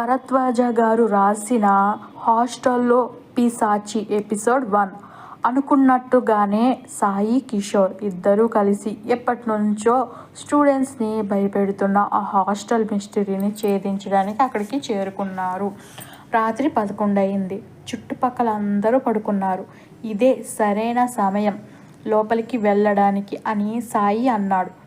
భరద్వాజ గారు రాసిన హాస్టల్లో పిసాచి ఎపిసోడ్ వన్. అనుకున్నట్టుగానే సాయి కిషోర్ ఇద్దరూ కలిసి ఎప్పటి నుంచో స్టూడెంట్స్ని భయపెడుతున్న ఆ హాస్టల్ మిస్టరీని ఛేదించడానికి అక్కడికి చేరుకున్నారు. రాత్రి పదకొండు అయింది చుట్టుపక్కల అందరూ పడుకున్నారు. ఇదే సరైన సమయం. లోపలికి వెళ్ళడానికి అని సాయి అన్నాడు.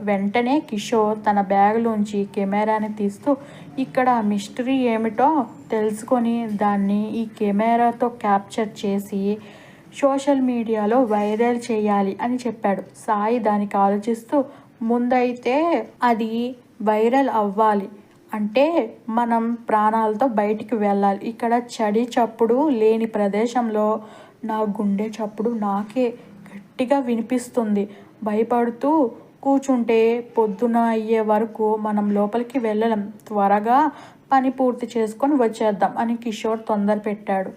వెంటనే కిషోర్ తన బ్యాగ్లోంచి కెమెరాని తీస్తూ ఇక్కడ మిస్టరీ ఏమిటో తెలుసుకొని దాన్ని ఈ కెమెరాతో క్యాప్చర్ చేసి సోషల్ మీడియాలో వైరల్ చేయాలి అని చెప్పాడు. సాయి దానికి ఆలోచిస్తూ ముందైతే అది వైరల్ అవ్వాలి. అంటే మనం ప్రాణాలతో బయటికి వెళ్ళాలి. ఇక్కడ చడి చప్పుడు లేని ప్రదేశంలో నా గుండె చప్పుడు నాకే గట్టిగా వినిపిస్తుంది. భయపడుతూ కూర్చుంటే పొద్దున అయ్యే వరకు మనం లోపలికి వెళ్ళలేం. త్వరగా పని పూర్తి చేసుకొని వచ్చేద్దాం అని కిషోర్ తొందర పెట్టాడు.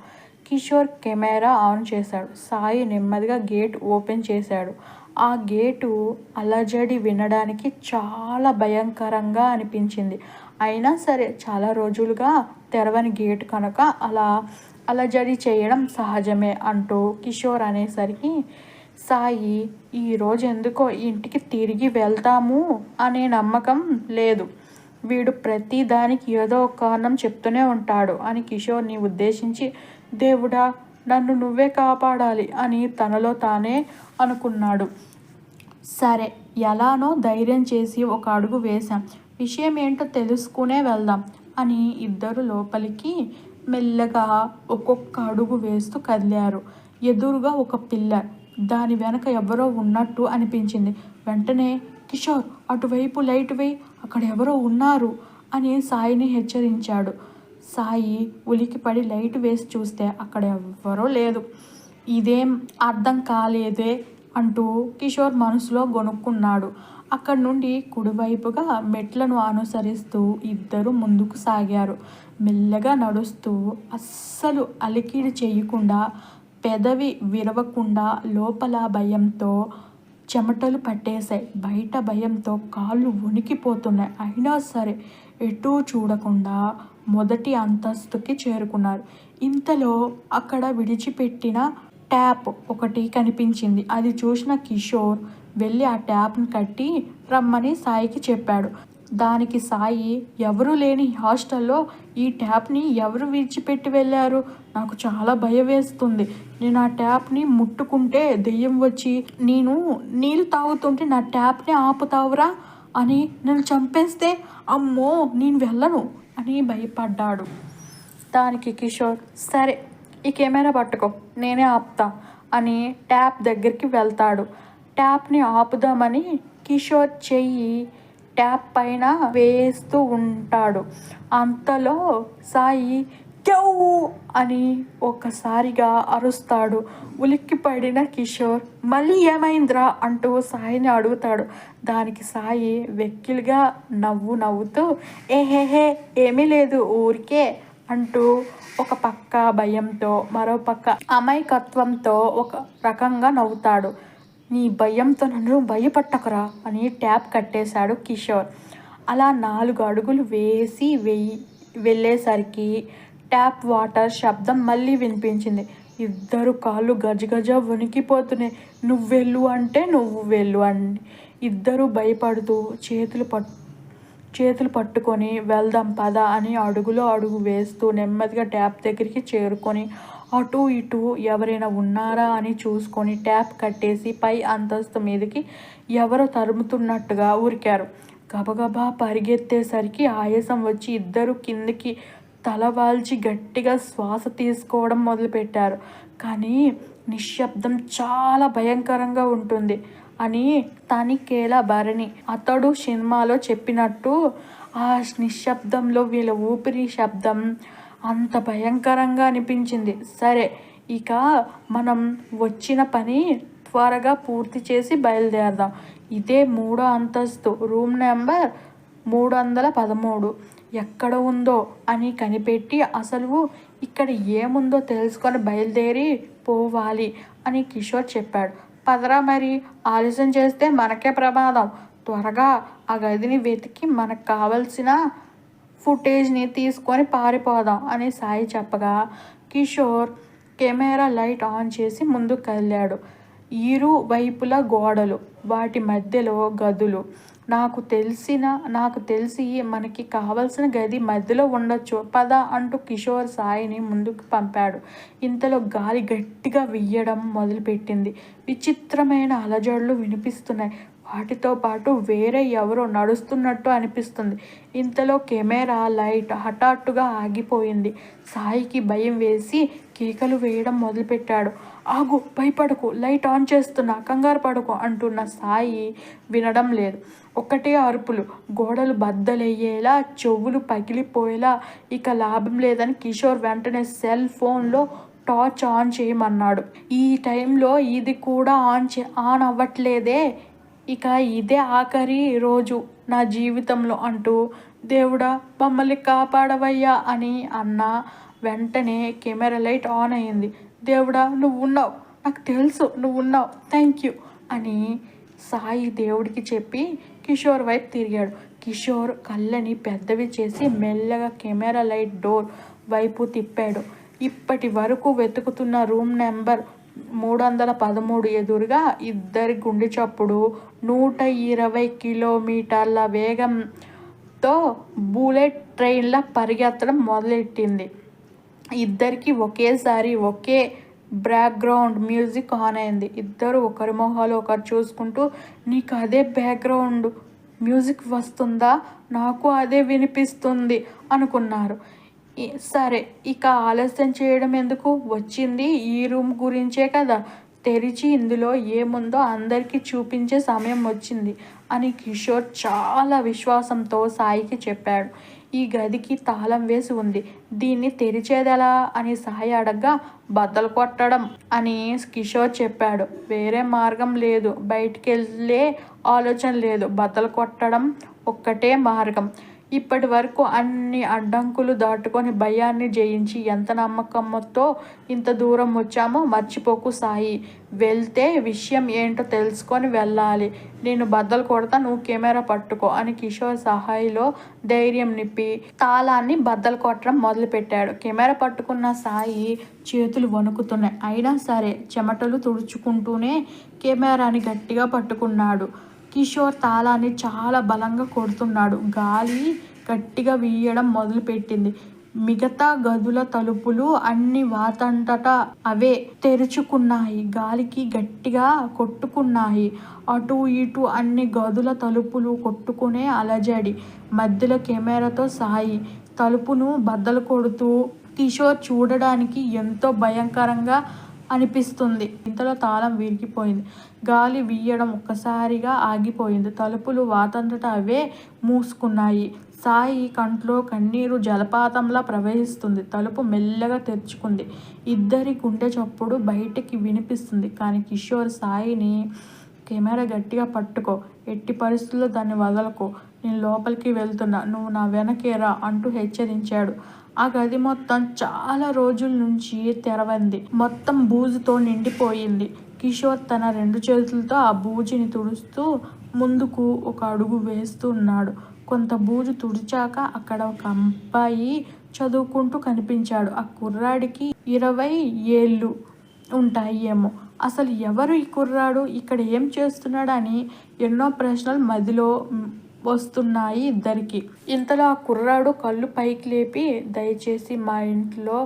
కిషోర్ కెమెరా ఆన్ చేశాడు. సాయి నెమ్మదిగా గేట్ ఓపెన్ చేశాడు. ఆ గేటు అలజడి వినడానికి చాలా భయంకరంగా అనిపించింది. అయినా సరే చాలా రోజులుగా తెరవని గేటు కనుక అలా అలజడి చేయడం సహజమే అంటూ కిషోర్ అనేసరికి సాయి ఈరోజు ఎందుకో ఇంటికి తిరిగి వెళ్తాము అనే నమ్మకం లేదు. వీడు ప్రతిదానికి ఏదో ఒక కారణం చెప్తూనే ఉంటాడు అని కిషోర్ని ఉద్దేశించి దేవుడా నన్ను నువ్వే కాపాడాలి అని తనలో తానే అనుకున్నాడు. సరే ఎలానో ధైర్యం చేసి ఒక అడుగు వేశాం. విషయం ఏంటో తెలుసుకునే వెళ్దాం అని ఇద్దరు లోపలికి మెల్లగా ఒక్కొక్క అడుగు వేస్తూ కదిలారు. ఎదురుగా ఒక పిల్లర్ దాని వెనక ఎవరో ఉన్నట్టు అనిపించింది. వెంటనే కిషోర్ అటువైపు లైట్ వేయి అక్కడ ఎవరో ఉన్నారు అని సాయిని హెచ్చరించాడు. సాయి ఉలికిపడి లైట్ వేసి చూస్తే అక్కడ ఎవ్వరూ లేదు. ఇదేం అర్థం కాలేదే అంటూ కిషోర్ మనసులో గొనుక్కున్నాడు అక్కడి నుండి కుడివైపుగా మెట్లను అనుసరిస్తూ ఇద్దరు ముందుకు సాగారు. మెల్లగా నడుస్తూ అస్సలు అలికిడి చేయకుండా పెదవి విరవకుండా లోపల భయంతో చెమటలు పట్టేశాయి. బయట భయంతో కాళ్ళు వణికిపోతున్నాయి. అయినా సరే ఎటూ చూడకుండా మొదటి అంతస్తుకి చేరుకున్నారు. ఇంతలో అక్కడ విడిచిపెట్టిన ట్యాప్ ఒకటి కనిపించింది. అది చూసిన కిషోర్ వెళ్ళి ఆ ట్యాప్ని కట్టి రమ్మని సాయికి చెప్పాడు. దానికి సాయి ఎవరూ లేని హాస్టల్లో ఈ ట్యాప్ని ఎవరు విడిచిపెట్టి వెళ్ళారు? నాకు చాలా భయం వేస్తుంది. నేను ఆ ట్యాప్ని ముట్టుకుంటే దెయ్యం వచ్చి నేను నీళ్ళు తాగుతుంటే నా ట్యాప్ని ఆపుతావురా అని నన్ను చంపేస్తే అమ్మో నేను వెళ్ళను అని భయపడ్డాడు. దానికి కిషోర్ సరే ఈ కెమెరా పట్టుకో నేనే ఆపుతా అని ట్యాప్ దగ్గరికి వెళ్తాడు. ట్యాప్ని ఆపుదామని కిషోర్ చెయ్యి ట్యాప్ పైన వేస్తూ ఉంటాడు. అంతలో సాయి క్యౌ అని ఒకసారిగా అరుస్తాడు. ఉలిక్కిపడిన కిషోర్ మళ్ళీ ఏమైందిరా? అంటూ సాయిని అడుగుతాడు. దానికి సాయి వెక్కిలిగా నవ్వు నవ్వుతూ ఏహేహే ఏమీ లేదు ఊరికే అంటూ ఒక పక్క భయంతో మరో పక్క అమాయకత్వంతో ఒక రకంగా నవ్వుతాడు. నీ భయంతో నన్ను భయపట్టకురా అని ట్యాప్ కట్టేశాడు కిషోర్. అలా నాలుగు అడుగులు వేసి వెయ్యి వెళ్ళేసరికి ట్యాప్ వాటర్ శబ్దం మళ్ళీ వినిపించింది. ఇద్దరు కాళ్ళు గజగజ వణికిపోతున్నాయి. నువ్వు వెళ్ళు అంటే నువ్వు వెళ్ళు అని ఇద్దరు భయపడుతూ చేతులు పట్టు చేతులు పట్టుకొని వెళ్దాం పద అని అడుగులో అడుగు వేస్తూ నెమ్మదిగా ట్యాప్ దగ్గరికి చేరుకొని అటు ఇటు ఎవరైనా ఉన్నారా అని చూసుకొని ట్యాప్ కట్టేసి పై అంతస్తు మీదకి ఎవరో తరుముతున్నట్టుగా ఉరికారు. గబగబా పరిగెత్తేసరికి ఆయాసం వచ్చి ఇద్దరు కిందికి తల వాల్చి గట్టిగా శ్వాస తీసుకోవడం మొదలుపెట్టారు. కానీ నిశ్శబ్దం చాలా భయంకరంగా ఉంటుంది అని తనికేల భరణి అతడు సినిమాలో చెప్పినట్టు ఆ నిశ్శబ్దంలో వీళ్ళ ఊపిరి శబ్దం అంత భయంకరంగా అనిపించింది. సరే ఇక మనం వచ్చిన పని త్వరగా పూర్తి చేసి బయలుదేరదాం. ఇదే మూడో అంతస్తు. రూమ్ నెంబర్ మూడు వందల పదమూడు. ఎక్కడ ఉందో అని కనిపెట్టి అసలు ఇక్కడ ఏముందో తెలుసుకొని బయలుదేరి పోవాలి అని కిషోర్ చెప్పాడు. పదరా మరి ఆలస్యం చేస్తే మనకే ప్రమాదం. త్వరగా ఆ గదిని వెతికి మనకు కావలసిన ఫుటేజ్ని తీసుకొని పారిపోదాం అని సాయి చెప్పగా కిషోర్ కెమెరా లైట్ ఆన్ చేసి ముందుకు కదిలాడు ఇరు వైపుల గోడలు వాటి మధ్యలో గదులు. నాకు తెలిసిన నాకు తెలిసి మనకి కావలసిన గది మధ్యలో ఉండొచ్చు. పద అంటూ కిషోర్ సాయిని ముందుకు పంపాడు. ఇంతలో గాలి గట్టిగా వెయ్యడం మొదలుపెట్టింది. విచిత్రమైన అలజడులు వినిపిస్తున్నాయి. వాటితో పాటు వేరే ఎవరో నడుస్తున్నట్టు అనిపిస్తుంది. ఇంతలో కెమెరా లైట్ హఠాత్తుగా ఆగిపోయింది. సాయికి భయం వేసి కేకలు వేయడం మొదలుపెట్టాడు. ఆగు భయపడకు లైట్ ఆన్ చేస్తున్నా కంగారు పడకు అంటున్న సాయి వినడం లేదు. ఒక్కటే అరుపులు గోడలు బద్దలయ్యేలా చెవులు పగిలిపోయేలా ఇక లాభం లేదని కిషోర్ వెంటనే సెల్ ఫోన్లో టార్చ్ ఆన్ చేయమన్నాడు. ఈ టైంలో ఇది కూడా ఆన్ చే ఆన్ అవ్వట్లేదే ఇక ఇదే ఆఖరి రోజు నా జీవితంలో అంటూ దేవుడా మమ్మల్ని కాపాడవయ్యా అని అన్న వెంటనే కెమెరా లైట్ ఆన్ అయింది. దేవుడా నువ్వు ఉన్నావు. నాకు తెలుసు నువ్వు ఉన్నావు. థ్యాంక్ యూ అని సాయి దేవుడికి చెప్పి కిషోర్ వైపు తిరిగాడు. కిషోర్ కళ్ళని పెద్దవి చేసి మెల్లగా కెమెరా లైట్ డోర్ వైపు తిప్పాడు. ఇప్పటి వరకు వెతుకుతున్న రూమ్ నెంబర్ మూడు వందల పదమూడు ఎదురుగా ఇద్దరి గుండె చప్పుడు నూట ఇరవై కిలోమీటర్ల వేగంతో బుల్లెట్ ట్రైన్ల పరిగెత్తడం మొదలెట్టింది. ఇద్దరికి ఒకేసారి ఒకే బ్యాక్గ్రౌండ్ మ్యూజిక్ ఆన్ అయింది. ఇద్దరు ఒకరి మొహాలు ఒకరు చూసుకుంటూ నీకు అదే బ్యాక్గ్రౌండ్ మ్యూజిక్ వస్తుందా? నాకు అదే వినిపిస్తుంది అనుకున్నారు. సరే ఇక ఆలస్యం చేయడం ఎందుకు? వచ్చింది ఈ రూమ్ గురించే కదా. తెరిచి ఇందులో ఏముందో అందరికీ చూపించే సమయం వచ్చింది అని కిషోర్ చాలా విశ్వాసంతో సాయికి చెప్పాడు. ఈ గదికి తాళం వేసి ఉంది. దీన్ని తెరిచేదెలా అని సాయి అడగ్గా బద్దలు కొట్టడం అని కిషోర్ చెప్పాడు. వేరే మార్గం లేదు. బయటికి వెళ్ళే ఆలోచన లేదు. బద్దలు కొట్టడం ఒక్కటే మార్గం. ఇప్పటి వరకు అన్ని అడ్డంకులు దాటుకొని భయాన్ని జయించి ఎంత నమ్మకంతో ఇంత దూరం వచ్చామో మర్చిపోకు సాయి. వెళ్తే విషయం ఏంటో తెలుసుకొని వెళ్ళాలి. నేను బద్దలు కొడతా నువ్వు కెమెరా పట్టుకో అని కిషోర్ సహాయిలో ధైర్యం నిప్పి తాళాన్ని బద్దలు కొట్టడం మొదలుపెట్టాడు. కెమెరా పట్టుకున్న సాయి చేతులు వణుకుతున్నాయి. అయినా సరే చెమటలు తుడుచుకుంటూనే కెమెరాని గట్టిగా పట్టుకున్నాడు. కిషోర్ తాళాన్ని చాలా బలంగా కొడుతున్నాడు. గాలి గట్టిగా వీయడం మొదలుపెట్టింది. మిగతా గదుల తలుపులు అన్ని వాతంతట అవే తెరుచుకున్నాయి. గాలికి గట్టిగా కొట్టుకున్నాయి. అటు ఇటు అన్ని గదుల తలుపులు కొట్టుకునే అలజడి. మధ్యలో కెమెరాతో సాయి తలుపును బద్దలు కొడుతూ కిషోర్ చూడడానికి ఎంతో భయంకరంగా అనిపిస్తుంది. ఇంతలో తాళం విరిగిపోయింది. గాలి వీయడం ఒక్కసారిగా ఆగిపోయింది. తలుపులు వాతంతట అవే మూసుకున్నాయి. సాయి కంట్లో కన్నీరు జలపాతంలా ప్రవహిస్తుంది. తలుపు మెల్లగా తెరుచుకుంది. ఇద్దరి గుండె చప్పుడు బయటికి వినిపిస్తుంది. కానీ కిషోర్ సాయిని కెమెరా గట్టిగా పట్టుకో. ఎట్టి పరిస్థితుల్లో దాన్ని వదలకో. నేను లోపలికి వెళ్తున్నా. నువ్వు నా వెనకేరా అంటూ హెచ్చరించాడు. ఆ గది మొత్తం చాలా రోజుల నుంచి తెరవంది. మొత్తం బూజుతో నిండిపోయింది. కిషోర్ తన రెండు చేతులతో ఆ బూజుని తుడుస్తూ ముందుకు ఒక అడుగు వేస్తూ ఉన్నాడు కొంత బూజు తుడిచాక అక్కడ ఒక అబ్బాయి చదువుకుంటూ కనిపించాడు. ఆ కుర్రాడికి ఇరవై ఏళ్ళు ఉంటాయి ఏమో అసలు ఎవరు ఈ కుర్రాడు? ఇక్కడ ఏం చేస్తున్నాడు అని ఎన్నో ప్రశ్నలు మదిలో వస్తున్నాయి ఇద్దరికి. ఇంతలో ఆ కుర్రాడు కళ్ళు పైకి లేపి దయచేసి మా ఇంట్లో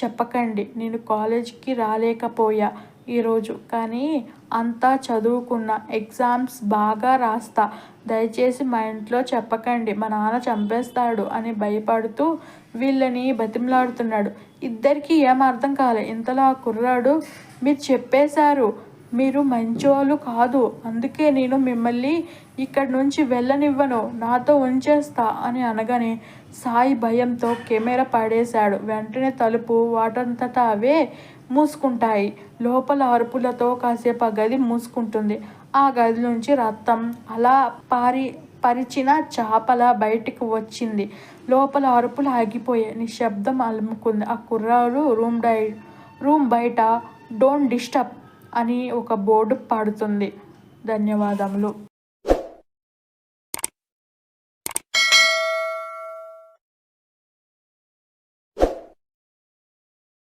చెప్పకండి. నేను కాలేజీకి రాలేకపోయా. ఈరోజు. కానీ అంతా చదువుకున్న ఎగ్జామ్స్ బాగా రాస్తా. దయచేసి మా ఇంట్లో చెప్పకండి మా నాన్న చంపేస్తాడు అని భయపడుతూ వీళ్ళని బతిమలాడుతున్నాడు. ఇద్దరికీ ఏం అర్థం కాలే ఇంతలో ఆ కుర్రాడు మీరు చెప్పేశారు మీరు మంచోళ్ళు కాదు. అందుకే నేను మిమ్మల్ని ఇక్కడి నుంచి వెళ్ళనివ్వను నాతో ఉంచేస్తా అని అనగానే సాయి భయంతో కెమెరా పడేశాడు. వెంటనే తలుపు వాటంతటా అవే మూసుకుంటాయి. లోపల అరుపులతో కాసేపు ఆ గది మూసుకుంటుంది. ఆ గది నుంచి రక్తం అలా పారి పరిచిన చేపల బయటికి వచ్చింది. లోపల అరుపులు ఆగిపోయాయి. నిశ్శబ్దం అలుముకుంది. ఆ కుర్రాడు రూమ్ డై రూమ్ బయట డోంట్ డిస్టర్బ్ అని ఒక బోర్డు పడుతుంది. ధన్యవాదములు.